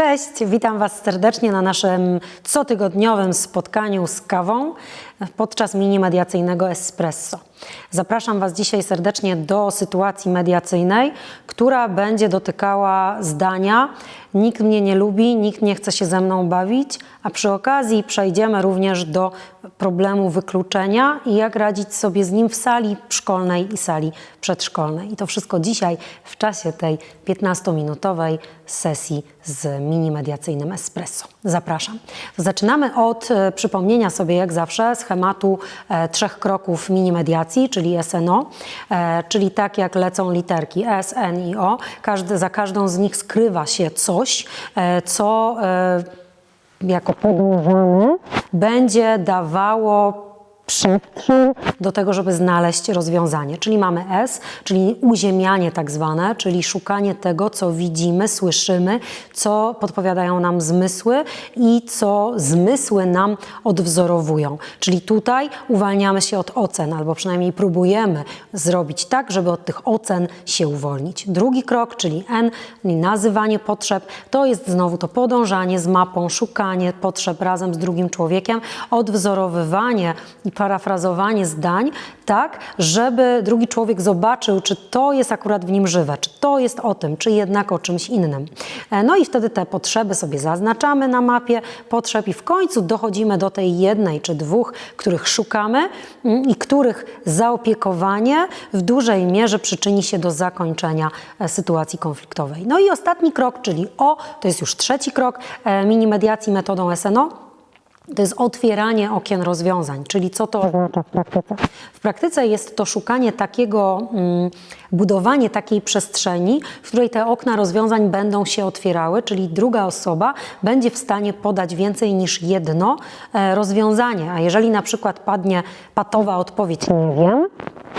Cześć, witam Was serdecznie na naszym cotygodniowym spotkaniu z kawą podczas mini mediacyjnego Espresso. Zapraszam Was dzisiaj serdecznie do sytuacji mediacyjnej, która będzie dotykała zdania nikt mnie nie lubi, nikt nie chce się ze mną bawić, a przy okazji przejdziemy również do problemu wykluczenia i jak radzić sobie z nim w sali szkolnej i sali przedszkolnej. I to wszystko dzisiaj w czasie tej 15-minutowej sesji z mini mediacyjnym espresso. Zapraszam. Zaczynamy od e, przypomnienia sobie, jak zawsze, schematu e, trzech kroków mini mediacji, czyli SNO, e, czyli tak jak lecą literki S, N i O. Każdy, za każdą z nich skrywa się coś, e, co e, jako podłożone będzie dawało przestrzeń do tego, żeby znaleźć rozwiązanie. Czyli mamy S, czyli uziemianie tak zwane, czyli szukanie tego, co widzimy, słyszymy, co podpowiadają nam zmysły i co zmysły nam odwzorowują. Czyli tutaj uwalniamy się od ocen, albo przynajmniej próbujemy zrobić tak, żeby od tych ocen się uwolnić. Drugi krok, czyli N, nazywanie potrzeb, to jest znowu to podążanie z mapą, szukanie potrzeb razem z drugim człowiekiem, odwzorowywanie i parafrazowanie zdań, tak, żeby drugi człowiek zobaczył, czy to jest akurat w nim żywe, czy to jest o tym, czy jednak o czymś innym. E, No i wtedy te potrzeby sobie zaznaczamy na mapie potrzeb i w końcu dochodzimy do tej jednej czy dwóch, których szukamy mm, i których zaopiekowanie w dużej mierze przyczyni się do zakończenia e, sytuacji konfliktowej. No i ostatni krok, czyli O, to jest już trzeci krok e, mini mediacji metodą SNO. To jest otwieranie okien rozwiązań, czyli co to oznacza w praktyce? W praktyce jest to szukanie takiego, mm, budowanie takiej przestrzeni, w której te okna rozwiązań będą się otwierały, czyli druga osoba będzie w stanie podać więcej niż jedno e, rozwiązanie. A jeżeli na przykład padnie patowa odpowiedź, nie wiem,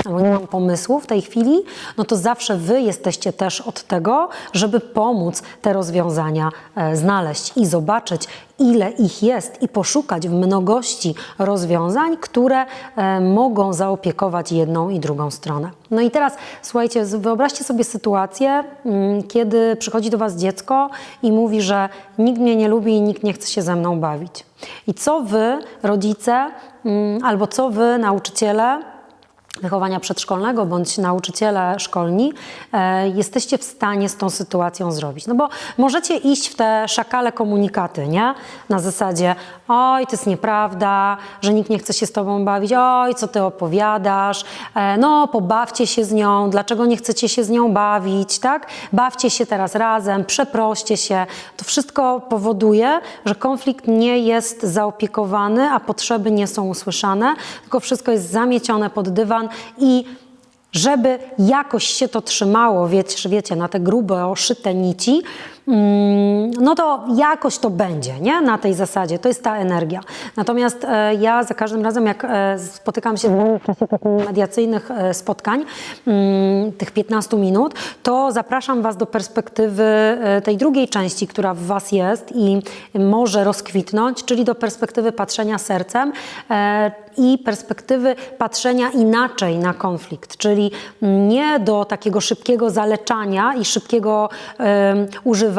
mam pomysłu w tej chwili, no to zawsze Wy jesteście też od tego, żeby pomóc te rozwiązania e, znaleźć i zobaczyć, ile ich jest i poszukać w mnogości rozwiązań, które e, mogą zaopiekować jedną i drugą stronę. No i teraz słuchajcie, wyobraźcie sobie sytuację, mm, kiedy przychodzi do Was dziecko i mówi, że nikt mnie nie lubi i nikt nie chce się ze mną bawić. I co Wy, rodzice, mm, albo co Wy, nauczyciele, wychowania przedszkolnego bądź nauczyciele szkolni e, jesteście w stanie z tą sytuacją zrobić. No bo możecie iść w te szakale komunikaty, nie? Na zasadzie, oj, to jest nieprawda, że nikt nie chce się z tobą bawić, oj, co ty opowiadasz, e, no pobawcie się z nią, dlaczego nie chcecie się z nią bawić, tak? Bawcie się teraz razem, przeproście się. To wszystko powoduje, że konflikt nie jest zaopiekowany, a potrzeby nie są usłyszane, tylko wszystko jest zamiecione pod dywan i żeby jakoś się to trzymało, wiecie, wiecie na te grube, oszyte nici, no to jakoś to będzie, nie? Na tej zasadzie. To jest ta energia. Natomiast e, ja za każdym razem, jak e, spotykam się w czasie takich mediacyjnych e, spotkań, mm, tych 15 minut, to zapraszam was do perspektywy tej drugiej części, która w was jest i może rozkwitnąć, czyli do perspektywy patrzenia sercem i perspektywy patrzenia inaczej na konflikt, czyli nie do takiego szybkiego zaleczania i szybkiego em,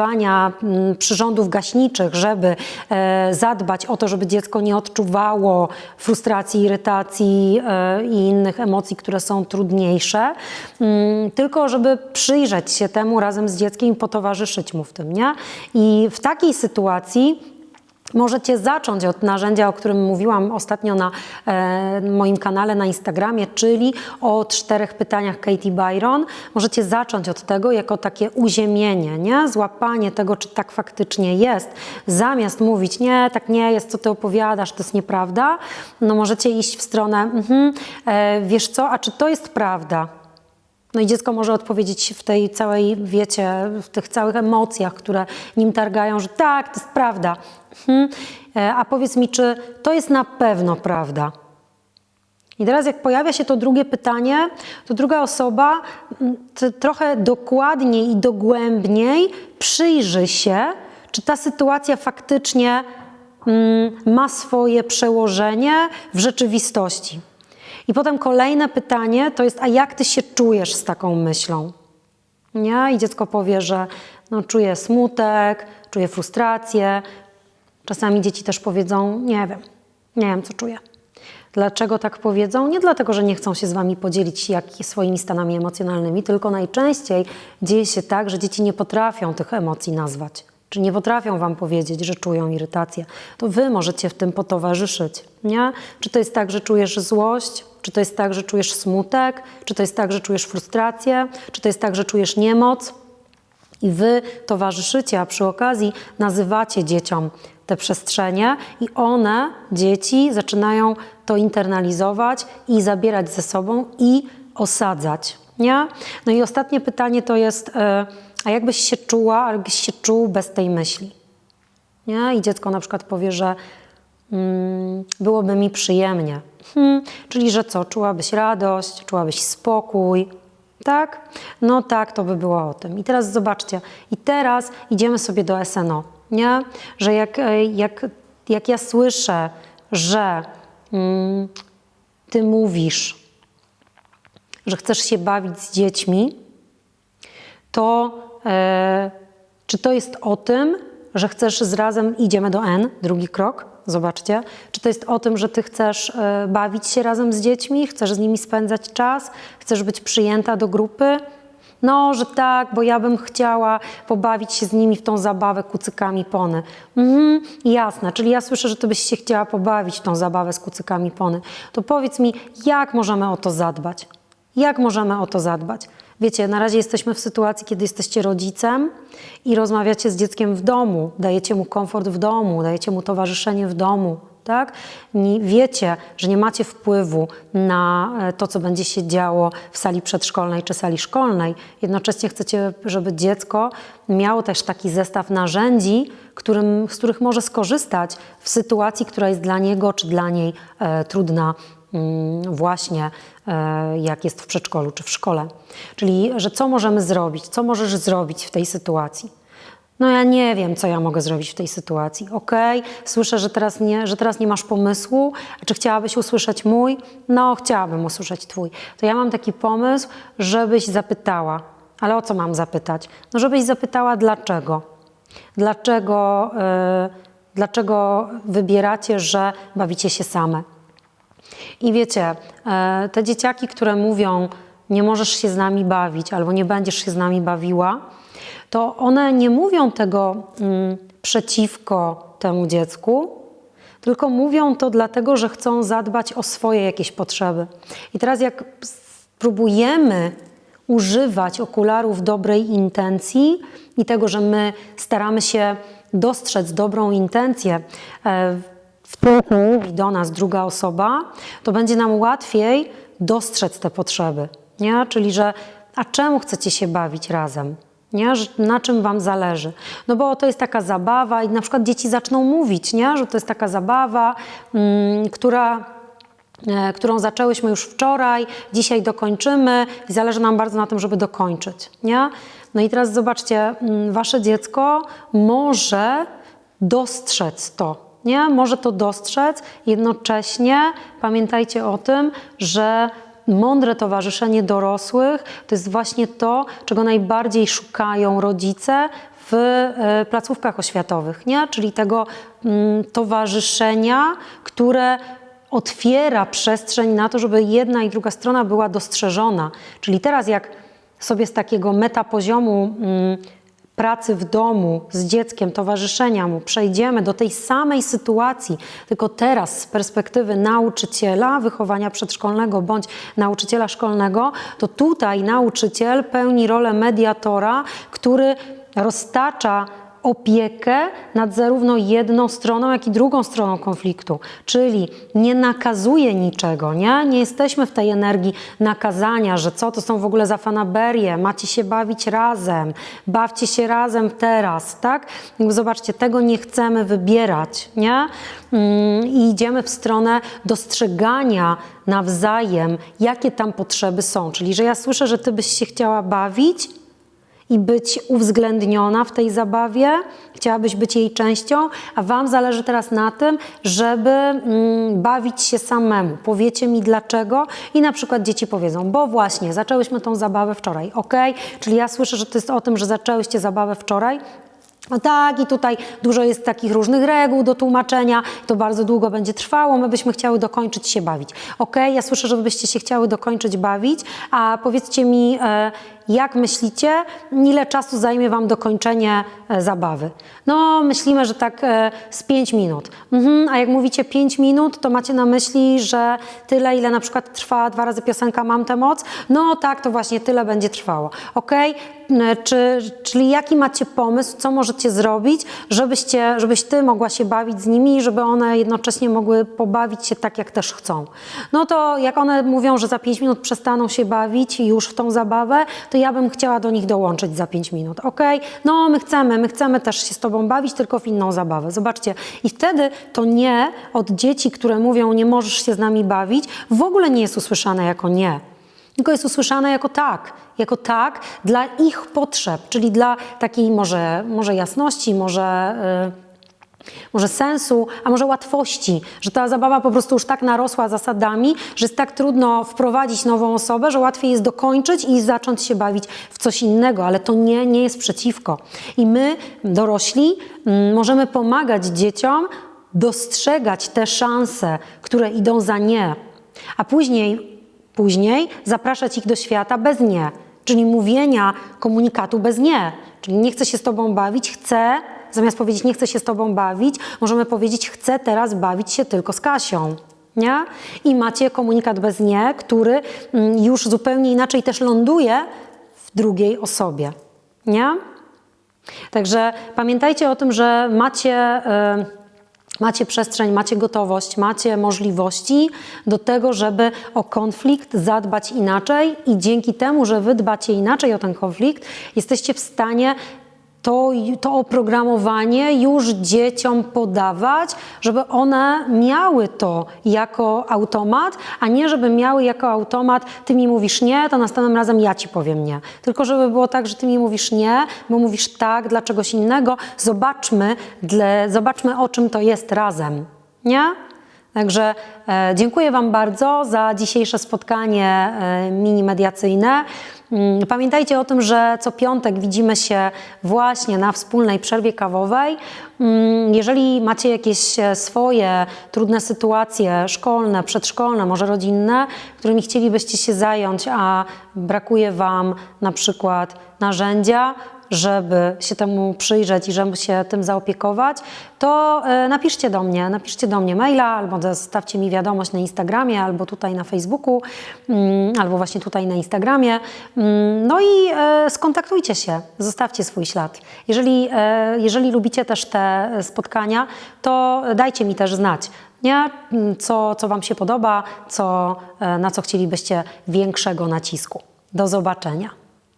używania mm, przyrządów gaśniczych, żeby e, zadbać o to, żeby dziecko nie odczuwało frustracji, irytacji e, i innych emocji, które są trudniejsze, mm, tylko żeby przyjrzeć się temu razem z dzieckiem i potowarzyszyć mu w tym, nie? I w takiej sytuacji Możecie zacząć od narzędzia, o którym mówiłam ostatnio na e, moim kanale na Instagramie, czyli o czterech pytaniach Katie Byron. Możecie zacząć od tego jako takie uziemienie, nie? złapanie tego, czy tak faktycznie jest. Zamiast mówić, nie, tak nie jest, co ty opowiadasz, to jest nieprawda, no możecie iść w stronę, mhm, e, wiesz co, a czy to jest prawda? No i dziecko może odpowiedzieć w tej całej, wiecie, w tych całych emocjach, które nim targają, że tak, to jest prawda. Mhm. E, A powiedz mi, czy to jest na pewno prawda? I teraz, jak pojawia się to drugie pytanie, to druga osoba trochę dokładniej i dogłębniej przyjrzy się, czy ta sytuacja faktycznie mm, ma swoje przełożenie w rzeczywistości. I potem kolejne pytanie to jest, a jak ty się czujesz z taką myślą? Nie? I dziecko powie, że no, czuję smutek, czuję frustrację. Czasami dzieci też powiedzą, nie wiem, nie wiem, co czuję. Dlaczego tak powiedzą? Nie dlatego, że nie chcą się z Wami podzielić jak, swoimi stanami emocjonalnymi, tylko najczęściej dzieje się tak, że dzieci nie potrafią tych emocji nazwać. Czy nie potrafią Wam powiedzieć, że czują irytację. To Wy możecie w tym potowarzyszyć. Nie? Czy to jest tak, że czujesz złość? Czy to jest tak, że czujesz smutek? Czy to jest tak, że czujesz frustrację? Czy to jest tak, że czujesz niemoc? I wy towarzyszycie, a przy okazji nazywacie dzieciom te przestrzenie, i one, dzieci, zaczynają to internalizować i zabierać ze sobą i osadzać. Nie? No i ostatnie pytanie to jest, e, a jakbyś się czuła, a jakbyś się czuł bez tej myśli? Nie? I dziecko na przykład powie, że mm, byłoby mi przyjemnie. Hmm, czyli, że co? Czułabyś radość, czułabyś spokój, tak? No tak, to by było o tym. I teraz zobaczcie, i teraz idziemy sobie do SNO, nie? Że jak, e, jak, jak ja słyszę, że mm, ty mówisz, że chcesz się bawić z dziećmi, to czy to jest o tym, że chcesz z razem, idziemy do N, drugi krok, zobaczcie, czy to jest o tym, że ty chcesz e, bawić się razem z dziećmi, chcesz z nimi spędzać czas, chcesz być przyjęta do grupy? No, że tak, bo ja bym chciała pobawić się z nimi w tą zabawę kucykami pony. Mhm, jasne, czyli ja słyszę, że ty byś się chciała pobawić w tą zabawę z kucykami pony. To powiedz mi, jak możemy o to zadbać? Jak możemy o to zadbać? Wiecie, na razie jesteśmy w sytuacji, kiedy jesteście rodzicem i rozmawiacie z dzieckiem w domu, dajecie mu komfort w domu, dajecie mu towarzyszenie w domu, tak? Wiecie, że nie macie wpływu na e, to, co będzie się działo w sali przedszkolnej czy sali szkolnej. Jednocześnie chcecie, żeby dziecko miało też taki zestaw narzędzi, którym, z których może skorzystać w sytuacji, która jest dla niego czy dla niej e, trudna mm, właśnie jak jest w przedszkolu czy w szkole. Czyli, że co możemy zrobić, co możesz zrobić w tej sytuacji. No ja nie wiem, co ja mogę zrobić w tej sytuacji. Okej, okay, słyszę, że teraz, nie, że teraz nie masz pomysłu. Czy chciałabyś usłyszeć mój? No, chciałabym usłyszeć twój. To ja mam taki pomysł, żebyś zapytała. Ale o co mam zapytać? No, żebyś zapytała dlaczego. Dlaczego, yy, dlaczego wybieracie, że bawicie się same? I wiecie, yy, te dzieciaki, które mówią, nie możesz się z nami bawić, albo nie będziesz się z nami bawiła, to one nie mówią tego mm, przeciwko temu dziecku, tylko mówią to dlatego, że chcą zadbać o swoje jakieś potrzeby. I teraz, jak spróbujemy używać okularów dobrej intencji i tego, że my staramy się dostrzec dobrą intencję co mówi do nas druga osoba, to będzie nam łatwiej dostrzec te potrzeby. Nie? Czyli, że a czemu chcecie się bawić razem? nie? Na czym Wam zależy. No bo to jest taka zabawa i na przykład dzieci zaczną mówić, nie? że to jest taka zabawa, mm, która e, którą zaczęłyśmy już wczoraj, dzisiaj dokończymy i zależy nam bardzo na tym, żeby dokończyć. Nie? No i teraz zobaczcie, mm, Wasze dziecko może dostrzec to, nie? Może to dostrzec, jednocześnie pamiętajcie o tym, że mądre towarzyszenie dorosłych to jest właśnie to, czego najbardziej szukają rodzice w e, placówkach oświatowych, nie? czyli tego mm, towarzyszenia, które otwiera przestrzeń na to, żeby jedna i druga strona była dostrzeżona. Czyli teraz, jak sobie z takiego metapoziomu mm, pracy w domu z dzieckiem, towarzyszenia mu, przejdziemy do tej samej sytuacji, tylko teraz z perspektywy nauczyciela wychowania przedszkolnego bądź nauczyciela szkolnego, to tutaj nauczyciel pełni rolę mediatora, który roztacza opiekę nad zarówno jedną stroną, jak i drugą stroną konfliktu. Czyli nie nakazuje niczego, nie? Nie jesteśmy w tej energii nakazania, że co to są w ogóle za fanaberie, macie się bawić razem, bawcie się razem teraz, tak? Zobaczcie, tego nie chcemy wybierać, nie? Mm, I idziemy w stronę dostrzegania nawzajem, jakie tam potrzeby są. Czyli, że ja słyszę, że ty byś się chciała bawić, i być uwzględniona w tej zabawie, chciałabyś być jej częścią, a Wam zależy teraz na tym, żeby mm, bawić się samemu. Powiecie mi dlaczego i na przykład dzieci powiedzą, bo właśnie zaczęłyśmy tą zabawę wczoraj, ok? Czyli ja słyszę, że to jest o tym, że zaczęłyście zabawę wczoraj, no tak, i tutaj dużo jest takich różnych reguł do tłumaczenia, to bardzo długo będzie trwało, my byśmy chciały dokończyć się bawić. Ok, ja słyszę, że byście się chciały dokończyć bawić, a powiedzcie mi, e, jak myślicie, ile czasu zajmie wam dokończenie e, zabawy? No, myślimy, że tak e, z 5 minut. Mhm, a jak mówicie 5 minut, to macie na myśli, że tyle, ile na przykład trwa dwa razy piosenka Mam tę moc? No tak, to właśnie tyle będzie trwało. Ok? Czy, czyli jaki macie pomysł, co możecie zrobić, żebyście, żebyś ty mogła się bawić z nimi żeby one jednocześnie mogły pobawić się tak, jak też chcą? No to jak one mówią, że za 5 minut przestaną się bawić już w tą zabawę, to ja bym chciała do nich dołączyć za 5 minut, ok? No my chcemy, my chcemy też się z tobą bawić, tylko w inną zabawę. Zobaczcie. I wtedy to nie od dzieci, które mówią, nie możesz się z nami bawić, w ogóle nie jest usłyszane jako nie tylko jest usłyszane jako tak, jako tak dla ich potrzeb, czyli dla takiej może, może jasności, może, yy, może sensu, a może łatwości, że ta zabawa po prostu już tak narosła zasadami, że jest tak trudno wprowadzić nową osobę, że łatwiej jest dokończyć i zacząć się bawić w coś innego, ale to nie, nie jest przeciwko. I my, dorośli, yy, możemy pomagać dzieciom dostrzegać te szanse, które idą za nie, a później Później zapraszać ich do świata bez nie, czyli mówienia komunikatu bez nie. Czyli nie chcę się z tobą bawić, chcę, zamiast powiedzieć nie chcę się z tobą bawić, możemy powiedzieć chcę teraz bawić się tylko z Kasią. Nie? I macie komunikat bez nie, który mm, już zupełnie inaczej też ląduje w drugiej osobie. Nie? Także pamiętajcie o tym, że macie. Yy, Macie przestrzeń, macie gotowość, macie możliwości do tego, żeby o konflikt zadbać inaczej, i dzięki temu, że wy dbacie inaczej o ten konflikt, jesteście w stanie to, to oprogramowanie już dzieciom podawać, żeby one miały to jako automat, a nie żeby miały jako automat, ty mi mówisz nie, to następnym razem ja ci powiem nie. Tylko żeby było tak, że ty mi mówisz nie, bo mówisz tak dla czegoś innego, zobaczmy, dla, zobaczmy o czym to jest razem. Nie? Także e, dziękuję Wam bardzo za dzisiejsze spotkanie e, mini mediacyjne. Mm, Pamiętajcie o tym, że co piątek widzimy się właśnie na wspólnej przerwie kawowej. Mm, Jeżeli macie jakieś e, swoje trudne sytuacje szkolne, przedszkolne, może rodzinne, którymi chcielibyście się zająć, a brakuje Wam na przykład narzędzia, żeby się temu przyjrzeć i żeby się tym zaopiekować, to e, napiszcie do mnie, napiszcie do mnie maila albo zostawcie mi wiadomość na Instagramie albo tutaj na Facebooku, mm, albo właśnie tutaj na Instagramie. Mm, No i e, skontaktujcie się, zostawcie swój ślad. Jeżeli, e, jeżeli lubicie też te spotkania, to dajcie mi też znać. Nie? Mm, Co, co Wam się podoba, co, na co chcielibyście większego nacisku. Do zobaczenia.